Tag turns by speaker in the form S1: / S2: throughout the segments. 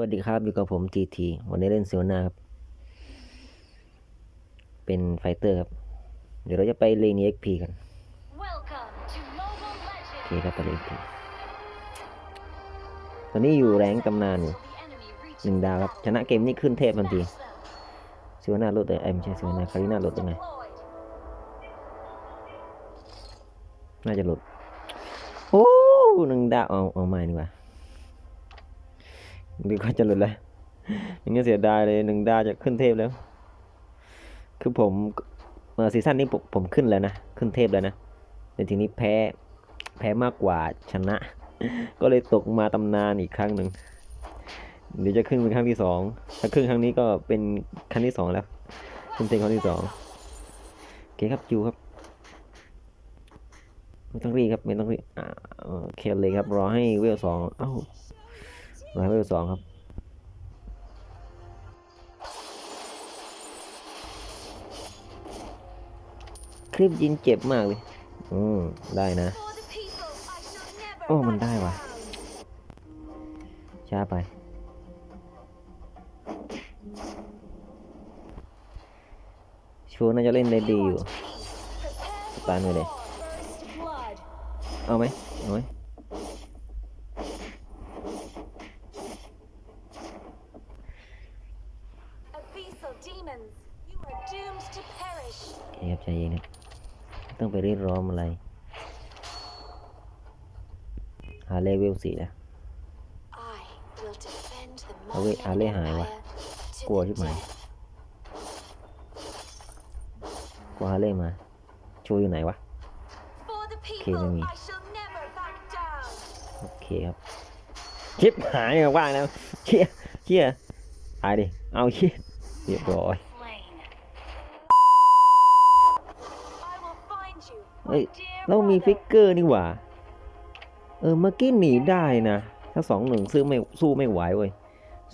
S1: วัสดีครับอยู่กับผม GT วันนี้เล่นเซลนาครับ เป็นไฟเตอร์ครับ เดี๋ยวเราจะไปเลนี XP กันโอเคครับไปเลน XP ตอนนี้อยู่แรงตำนานอยู่หนึ่งดาวครับ ชนะเกมนี้ขึ้นเทพทันทีเซลนาลดเลยเอ้ไม่ใช่เซลนาคาริน่าลดตรงไหนน่าจะหลุดโอ้หนึ่งดาวเอาเอาไม่ดีกว่า ดีกว่าจะหลุดเลยอย่างงี้เสียดายเลยหนึ่งดาวจะขึ้นเทพแล้ว คือผมเออซีซั่นนี้ผมขึ้นแล้วนะ ขึ้นเทพแล้วนะแต่ทีนี้แพ้แพ้มากกว่าชนะ ก็เลยตกมาตำนานอีกครั้งหนึ่งเดี๋ยวจะขึ้นเป็นครั้งที่สองถ้าขึ้นครั้งนี้ก็เป็นครั้งที่สองแล้วขึ้นเทพครั้งที่สองโอเคครับจูครับไม่ต้องรีบครับไม่ต้องรีบอ่าโอเคเลยครับรอให้เวลสองเอ้า รอให้เวลสองครับคลิปยิงเจ็บมากเลย อืม ได้นะ
S2: For the people, I shall never
S1: โอ้ มัน
S2: back
S1: ได้ว่ะ
S2: down.
S1: ช้าไป ชัวร์น่าจะเล่นได้ดีอยู่
S2: Prepare
S1: ตายไปเลย
S2: for first blood.
S1: เอาไหม เอาไหม
S2: Abyssal demons, you are doomed to perish.
S1: โอเคครับใจเย็นครับ ไม่ต้องไปรีบร้อนอะไร หาเลเวลสี่แล้ว
S2: I will defend the
S1: เอาเว้ย
S2: Mayan
S1: อาเล่หายวะ
S2: Empire to
S1: กลัว
S2: the
S1: ใช่ไหม
S2: death.
S1: กว่าฮาเล่มาโชว์อยู่ไหนวะ
S2: For the
S1: โอเคไม่
S2: people,
S1: มี
S2: I shall never back down.
S1: โอเคครับชิปหายอะว่างแล้วเชี่ยเชี่ยตายดิ เอาเชี่ยเรียบร้อย อ้ยเรามีฟิกเกอร์นี่หว่า เออเมื่อกี้หนีได้นะ ถ้าสองหนึ่งซื้อไม่สู้ไม่ไหวเว้ย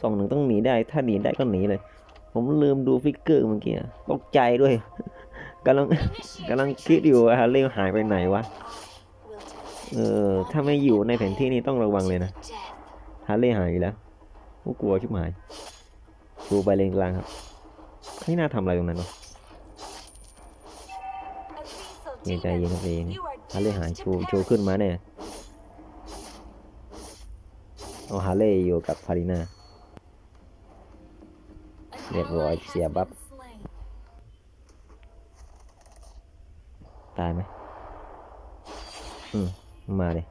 S1: สองหนึ่งต้องหนีได้ ถ้าหนีได้ก็หนีเลย ผมลืมดูฟิกเกอร์เมื่อกี้ตกใจด้วยกำลังกำลังคิดอยู่ว่าฮาเล่หายไปไหนวะ เออ ถ้าไม่อยู่ในแผนที่นี่ต้องระวังเลยนะฮาเล่หายแล้วกูกลัวชิบหายชูไปเลนกลางครับ ไม่น่าทำอะไรตรงนั้นวะ เย็นใจเย็นครับใจเย็น
S2: demons, you are
S1: ฮาเล่หายชูชูขึ้นมาแน่เอาฮาเล่อยู่กับพาริน่าเรียบร้อยเสียบัฟตายไหมอืมมาเลย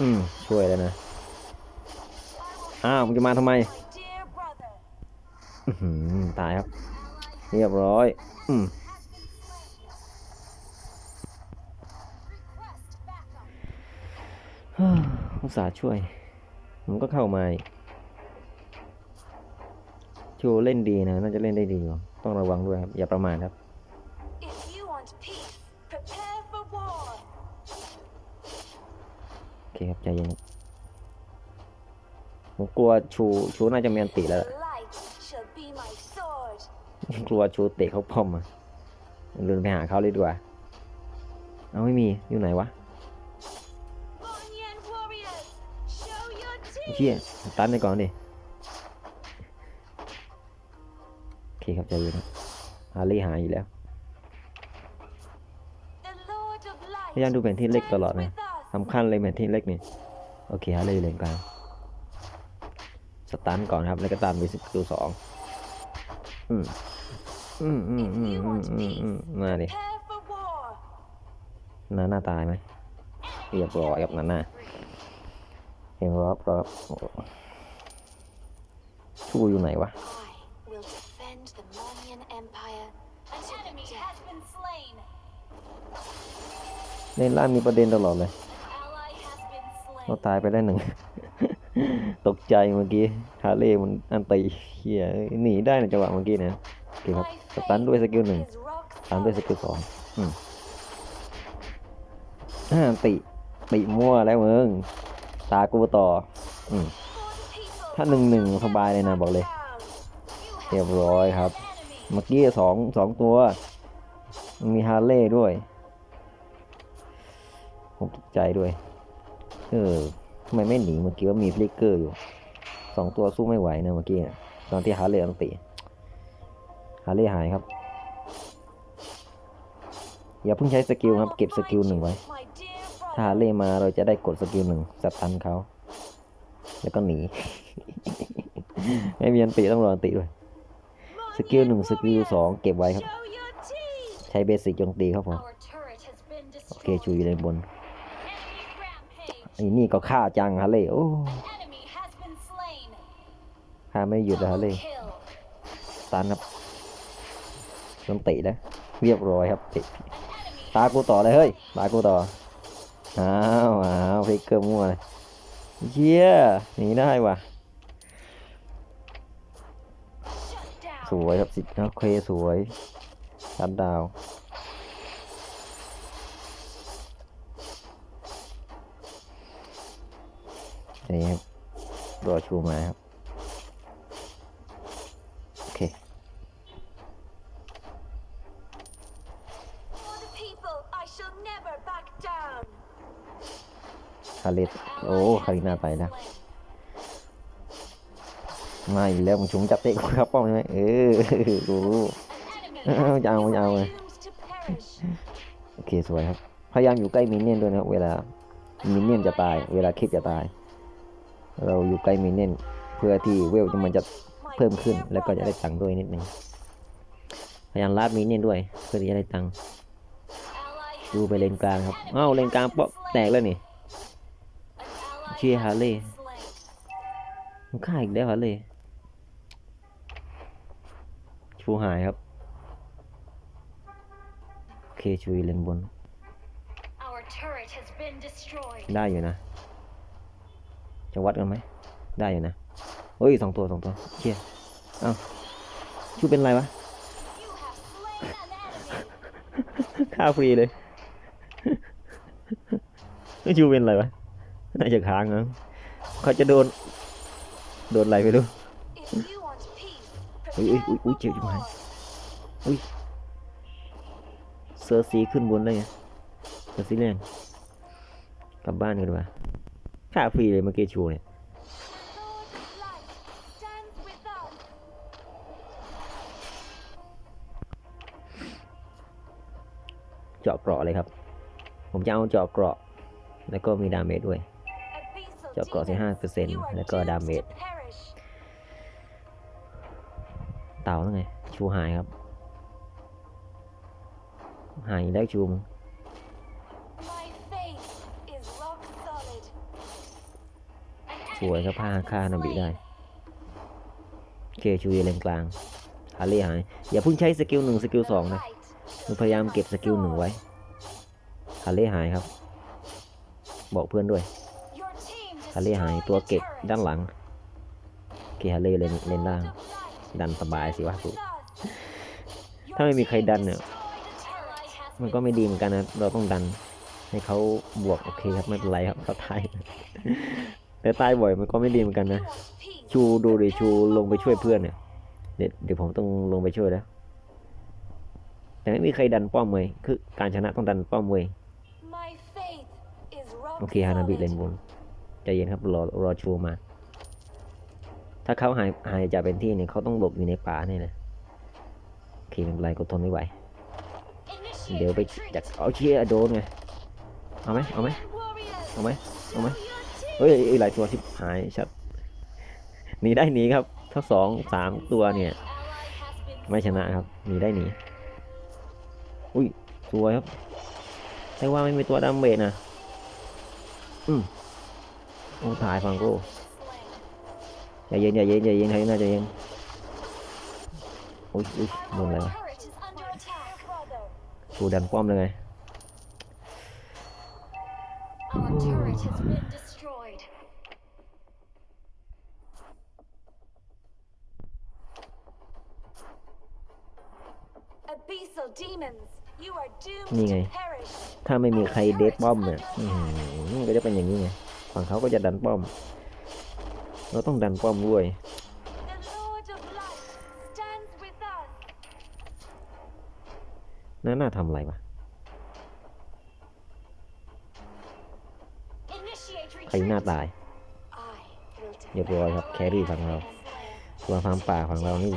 S1: อืมช่วยแล้วนะ อ้าวมึงจะมาทำไมอื้อหือตายครับ เรียบร้อย อืม
S2: request backup.
S1: อุต ส่าห์ช่วยผมก็เข้ามาอีกโชว์เล่นดีนะ น่าจะเล่นได้ดีอยู่ต้องระวังด้วยครับ อย่าประมาทครับ
S2: If you want peace, prepare for war.
S1: โอเคครับ ใจเย็นครับผมกลัวชูชูน่าจะมีอันติแล้วล่ะ
S2: The light shall be my sword.
S1: กลัวชูเตะเขาป้อมอะเดินไปหาเขาเลยดีกว่า เอาไม่มี อยู่ไหนวะ เชี่ยตันไปก่อนดิโอเคครับใจเย็นครับฮารี่หายอยู่แล้วพยายามดูแผนที่เล็กตลอดนะสำคัญเลยแผนที่เล็กนี่โอเคฮาร์ลี่เลนกลางสตันก่อนครับแล้วก็ตามด้วยสกิลสองอืมอืมอืมอืมอืมอืมมาดิ
S2: Prepare for war.
S1: นาหน้าตายไหมเรียบร้อยกับนาหน้า เห็นรอบรอบโอ้ชูอยู่ไหนวะ
S2: I will defend the Monian Empire. An enemy has been slain.
S1: เล่นล่างมีประเด็นตลอดเลย
S2: An ally has been
S1: เรา
S2: slain.
S1: ตายไปได้หนึ่ง ตกใจเมื่อกี้ฮาเล่มันอันตีเฮียหนีได้ในจังหวะเมื่อกี้นะโอเคครับ
S2: My
S1: สตันด้วยสกิลหนึ่ง
S2: faith is rock
S1: ตามด้วยส
S2: solid.
S1: กิลสองอืมอ่าติติมั่วแล้วมึง ตากูต่ออืมถ้าหนึ่งหนึ่งสบายเลยนะบอกเลย เรียบร้อยครับ เมื่อกี้สองสองตัว มีฮาร์เล่ด้วย ผมตกใจด้วย เออทำไมไม่หนีเมื่อกี้ว่ามีฟลิกเกอร์อยู่สองตัวสู้ไม่ไหวนะเมื่อกี้ตอนที่ฮาร์เลย์อังติฮาร์เลย์หายครับ อย่าเพิ่งใช้สกิลครับ เก็บสกิลหนึ่งไว้ ถ้าเลย์มาเราจะได้กดสกิลหนึ่งสตันเขา แล้วก็หนี ไม่มีอันติต้องรออันติด้วย สกิลหนึ่งสกิลสองเก็บไว้ครับ ใช้เบสิกโจมตีครับผมโอเคชูอยู่ในบนไอ้นี่ก็ฆ่าจังฮาเลย์โอ้ฆ่าไม่หยุดเลยฮาร์เล
S2: Double
S1: ย์
S2: kill.
S1: สตันครับโดนติแล้วเรียบร้อยครับติตากูต่อเลยเฮ้ยตากูต่อ อ้าวอ้าวพลิกเกอร์มั่วเลยเยี่ยหนีได้ว่ะ สวยครับสิโอเคสวยชัดดาวน์นี่ครับรอชูมาครับาริสโอ้คารินาไปนะมาอีกแล้วมึงชุงจับเตะกูครับป้อมใช่ไหมเออกูรู้
S2: An enemy
S1: Ờ,
S2: has
S1: chào,
S2: been
S1: chào.
S2: doomed to perish.
S1: โอเคสวยครับ พยายามอยู่ใกล้มินเนี่ยนด้วยนะเวลามินเนี่ยนจะตาย เวลาคลิปจะตาย เราอยู่ใกล้มินเนี่ยนเพื่อที่เวลมันจะเพิ่มขึ้น แล้วก็จะได้ตังค์ด้วยนิดนึงพยายามลาดมินเนี่ยนด้วยเพื่อที่จะได้ตังค์ดูไปเลนกลางครับอ้าวเลนกลางป๊อแตกแล้วนี่
S2: An ally
S1: Chia
S2: has
S1: Harley.
S2: been slain.
S1: มันฆ่าอีกแล้วฮะเลยชูหายครับ โอเคชูเลนบน
S2: Our turret has been destroyed.
S1: ได้อยู่นะ จะวัดกันไหม ได้อยู่นะเฮ้ยสองตัวสองตัวเชี่ยเอ้าชูเป็นไรวะ
S2: You have slain an enemy.
S1: ค่าฟรีเลย ชูเป็นไรวะ น่าจะค้างนะเขาจะโดน โดนอะไรไม่รู้
S2: If you want peace,
S1: Ui, ui,
S2: prepare
S1: ui, ui,
S2: for
S1: chịu chứ mày.
S2: war.
S1: เซอร์ซีขึ้นบนได้ไงเซอร์ซีเล่นกลับบ้านกันดีกว่าค่าฟรีเลยเมื่อกี้ชูเนี่ย
S2: The Lord of Light stands with us.
S1: เจาะเกราะเลยครับ ผมจะเอาเจาะเกราะ แล้วก็มีดาเมจด้วย
S2: Abyssal
S1: เจาะเกาะ
S2: demons,
S1: 15%
S2: you are
S1: แล้วก็ดาเมจเต่าแล้วไง ชูหายครับ หายแล้ชูมสวยครับผ้าฆ่านาบิได้โอเคชูเลนกลางฮาร์เล่หาย อย่าเพิ่งใช้สกิลหนึ่งสกิลสองนะพยายามเก็บสกิลหนึ่งไว้ฮาร์เล่หายครับ บอกเพื่อนด้วย ฮาร์เล่หายตัวเก็บด้านหลังโอเคฮาร์เล่เลนเลนล่าง ดันสบายสิวะกูถ้าไม่มีใครดันเนี่ยมันก็ไม่ดีเหมือนกันนะ เราต้องดัน ให้เขาบวกโอเคครับไม่เป็นไรครับเขาตายแต่ตายบ่อยมันก็ไม่ดีเหมือนกันนะ ชูดูดิชูลงไปช่วยเพื่อนเนี่ยเดี๋ยวเดี๋ยวผมต้องลงไปช่วยแล้ว แต่ไม่มีใครดันป้อมเลยคือการชนะต้องดันป้อมเวยโอเคฮานาบิเลนบน ใจเย็นครับรอรอชูมา ถ้าเขาหายหายจากเป็นที่เนี่ยเขาต้องหลบอยู่ในป่านี่ยนะโอเคไม่เป็นไรก็ทนไม่ไหว เดี๋ยวไปจัดเอาเชียร์โดนไงเอาไหมเอาไหมเอาไหมเอาไหมเฮ้ยหลายตัวที่หายชัดหนีได้หนีครับ ถ้าสองสามตัวเนี่ย ไม่ชนะครับหนีได้หนีอุ้ยสวยครับแต่ว่าไม่มีตัวดาเมจนะอืม โอ้ถ่ายฟังกู
S2: slain.
S1: อย่าเย็นอย่าเย็นอย่าเย็นใครน่าจะเย็นอุ้ยอุ้ยโดนอะไร
S2: Our
S1: วะ
S2: turret is under attack. Brother.
S1: กูดันป้อมเลยไง
S2: Our turret has been destroyed. Abyssal demons, you are doomed
S1: นี่ไง
S2: to perish.
S1: ถ้าไม่มีใครเดทป้อมเนี่ยอื้อหือก็จะเป็นอย่างนี้ไง ฝั่งเขาก็จะดันป้อม เราต้องดันป้อมด้วยน่าน่าทำอะไรวะใครหน้าตายเรียบร้อยครับแครี่ฝั่งเราตัวฟาร์มป่าฝั่งเรานี่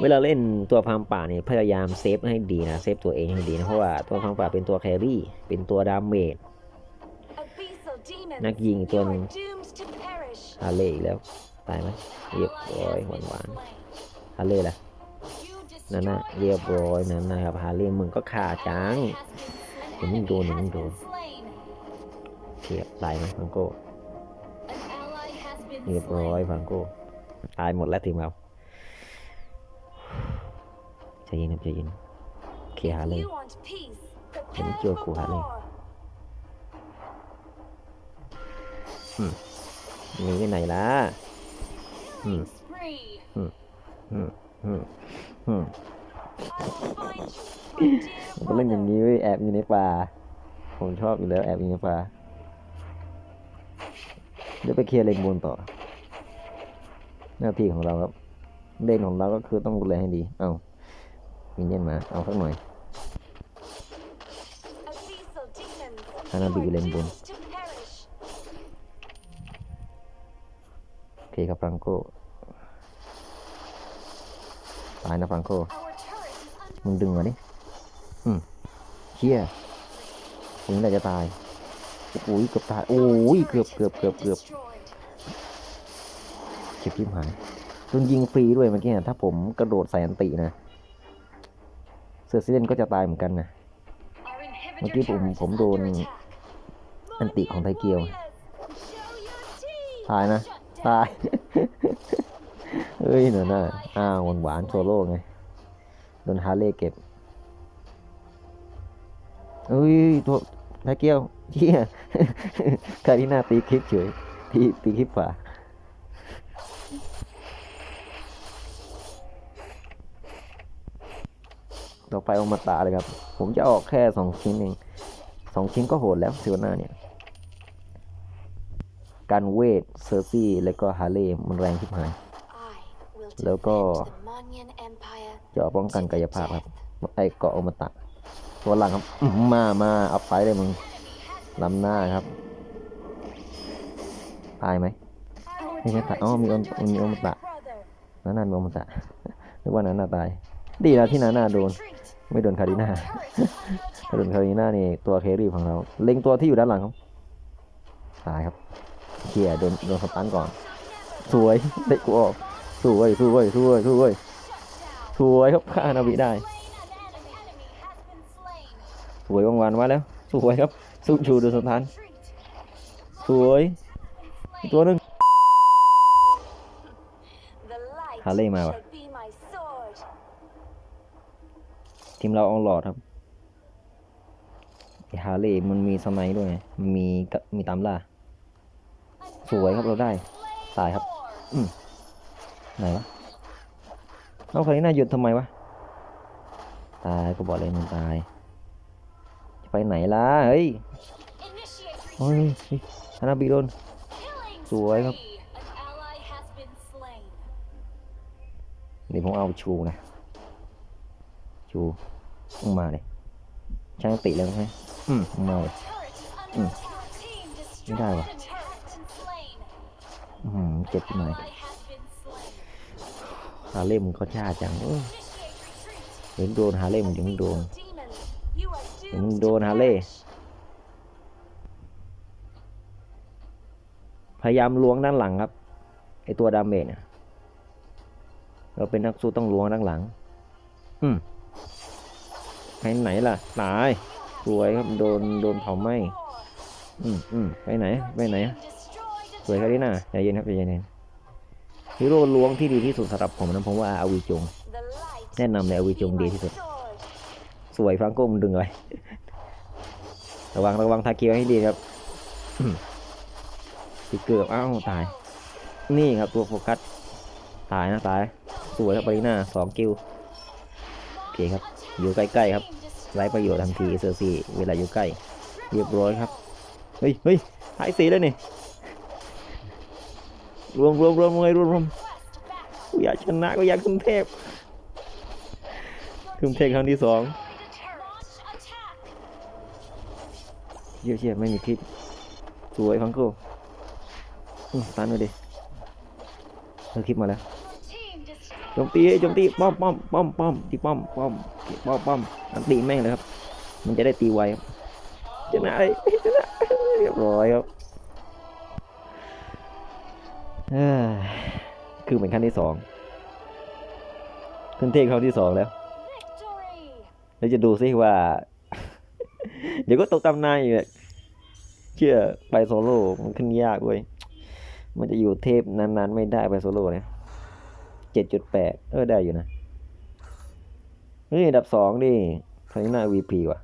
S1: เวลาเล่นตัวฟาร์มป่าเนี่ยพยายามเซฟให้ดีนะ เซฟตัวเองให้ดีนะ เพราะว่าตัวฟาร์มป่าเป็นตัวแครี่ เป็นตัวดาเมจ นักยิงอีกตัวห
S2: you
S1: นึ่ง
S2: are doomed to perish.
S1: ฮาเล่อีกแล้ว ตายไหมเรียบร้อยหวานหวานๆฮาเล่ล่ะ
S2: You
S1: นั่นนะ
S2: destroyed
S1: เรียบร้อยนั่นนะครับฮาเล่มึงก็ขาดจัง
S2: has been slain.
S1: เดี๋ยวมึงโดนเดี๋ยวมึงโดน
S2: Has been slain.
S1: เทียบตายไหมฟังโก้
S2: An ally has been
S1: เรียบร้อย
S2: slain.
S1: ฟังโก้ตายหมดแล้วทีมเราใจเย็นครับใจเย็นเคลียร์ฮา
S2: If
S1: เล่
S2: you want peace,
S1: Em
S2: prepare
S1: chưa
S2: for
S1: của Hạ Lê.
S2: war.
S1: หนีไปไหนล่ะอืม
S2: Spree.
S1: อืมอืมอืม
S2: I will find you, my dear
S1: มันก็เล่นอย่างนี้เว้ยแอบอยู่ในป่า ผมชอบอยู่แล้วแอบอยู่ในป่า เดี๋ยวไปเคลียร์เลนบนต่อ หน้าที่ของเราครับ เลนของเราก็คือต้องดูแลให้ดี เอ้ามินเนี่ยนมา เอาสักหน่อย
S2: Abyssal demons,
S1: Hana
S2: you
S1: bị
S2: are
S1: lên buồn.
S2: doomed to perish.
S1: โอ เคครับฟรังโกตายนะฟรังโกมึงดึงมาดิอืมเชี่ยมึงน่าจะตายโอ้ยเกือบตายโอ้ยเกือบเกือบเกือบเกือบเก็บทิมหายโดนยิงฟรีด้วยเมื่อกี้นะถ้าผมกระโดดใส่อันตินะเซอร์ซิเลนก็จะตายเหมือนกันนะเมื่อกี้ผมผมโดนอันติของไทเกียวตายนะ ตาย เฮ้ยเน่ะน่ะอ้าวหวานหวานโซโล่ไง โดนฮาเลย์เก็บเฮ้ยตัวไทเกียวเชี่ยคาริน่าตีคลิปเฉยตีตีคลิปฝาต่อไปเอามาตาเลยครับ ผมจะออกแค่สองชิ้นเองสองชิ้นก็โหดแล้วซิวน่าเนี่ย การเวทเซอร์ซี่แล้วก็ฮาร์เลย์มันแรงที่หาย แล้วก็เจาะป้องกันกายภาพครับ ไอเกาะอมตะตัวหลังครับมามาเอาไปเลยมึงล้ำหน้าครับ ตายไหมไม่ใช่ตายอ๋อมีอมมีอมตะนั่นน่ะมีอมตะนึกว่านั้นน่าตาย ดีแล้วที่นั้นน่าโดน ไม่โดนคาริน่าโดนคาริน่านี่ตัวเครี่ของเรา เล็งตัวที่อยู่ด้านหลังครับตายครับ เขี่ยโดนโดนสตันก่อน สวยได้กูออกสวยสวยสวยสวยสวยครับฆ่านาวิได้ สวยวังวันมาแล้ว สวยครับสู้ชูโดนสตันสวยตัวหนึ่ง
S2: The light
S1: Harley mà
S2: shall be my sword.
S1: ทีมเราเอาหลอดครับฮาร์เลย์มันมีสไนด์ด้วย มันมีกะมีตามล่า สวยครับเราได้ ตายครับ อืมไหนวะเอาครนี้น่าหยุดทำไมวะ ตายก็บอกเลยมันตาย จะไปไหนล่ะ เฮ้ย
S2: Initiate
S1: เฮ้ยฮานาบิโดนสวยครับ
S2: spree. An ally has been slain.
S1: เดี๋ยวผมเอาชูนะ ชูมึงมาเลยใช้อันติแล้วใช่ไหมอืมมึงมาเลย
S2: Turret is under
S1: Ừ.
S2: attack. Team destroyed.
S1: Cái เจ็บหน
S2: Ally has been slain.
S1: ฮาเลย์มึงก็ช้าจังเอ้ย
S2: Initiate retreat.
S1: เห็นโดนฮาเลย์มึงยังโดนเห็นมึงโดนฮาเลย์
S2: perish.
S1: พยายามล้วงด้านหลังครับไอตัวดาเมจเนี่ยเราเป็นนักสู้ต้องล้วงด้านหลัง อืมไปไหนล่ะตายสวยครับโดนโดนเผาไหมอืมอืมไปไหนไปไหน สวยครับดิน่าใจเย็นครับใจเย็นฮีโร่ล้วงที่ดีที่สุดสำหรับผมนะผมว่าอาวีจง แนะนำเลยอาวีจงดีที่สุด สวยฟรังโก้มึงดึงเลยระวังระวังทาเกียวให้ดีครับติเกือบอ้าวตาย นี่ครับตัวโฟกัสตายนะตายสวยครับบารีน่าสองกิลโอเคครับ อยู่ใกล้ๆครับไร้ประโยชน์ทันทีเซอร์ซีเวลาอยู่ใกล้ เรียบร้อยครับ เฮ้ยเฮ้ยหายสีแล้วนี่ รวมรวมรวมไงรวมรวมกูอยากชนะกูอยากขึ้นเทพขึ้นเทพครั้งที่สองเชี่ยเชี่ยไม่มีคลิปสวยฟังกูอืมตันเลยดิเออคลิปมาแล้วจมตีจมตีป้อมป้อมป้อมป้อมตีป้อมป้อมป้อมป้อมอันตีแม่งเลยครับ มันจะได้ตีไวครับชนะเลยชนะเรียบร้อยครับ เอ้ยคือเป็นขั้นที่สองขึ้นเทคครั้งที่สองแล้วแล้วจะดูซิว่า เดี๋ยวก็ตกตำนานอีกเชื่อไปโซโล่มันขึ้นยากเว้ยมันจะอยู่เทพนานๆไม่ได้ไปโซโล่เนี่ยเจ็ดจุดแปดเออได้อยู่นะเฮ้ยอันดับสองดิคาริน่าวีพีว่ะ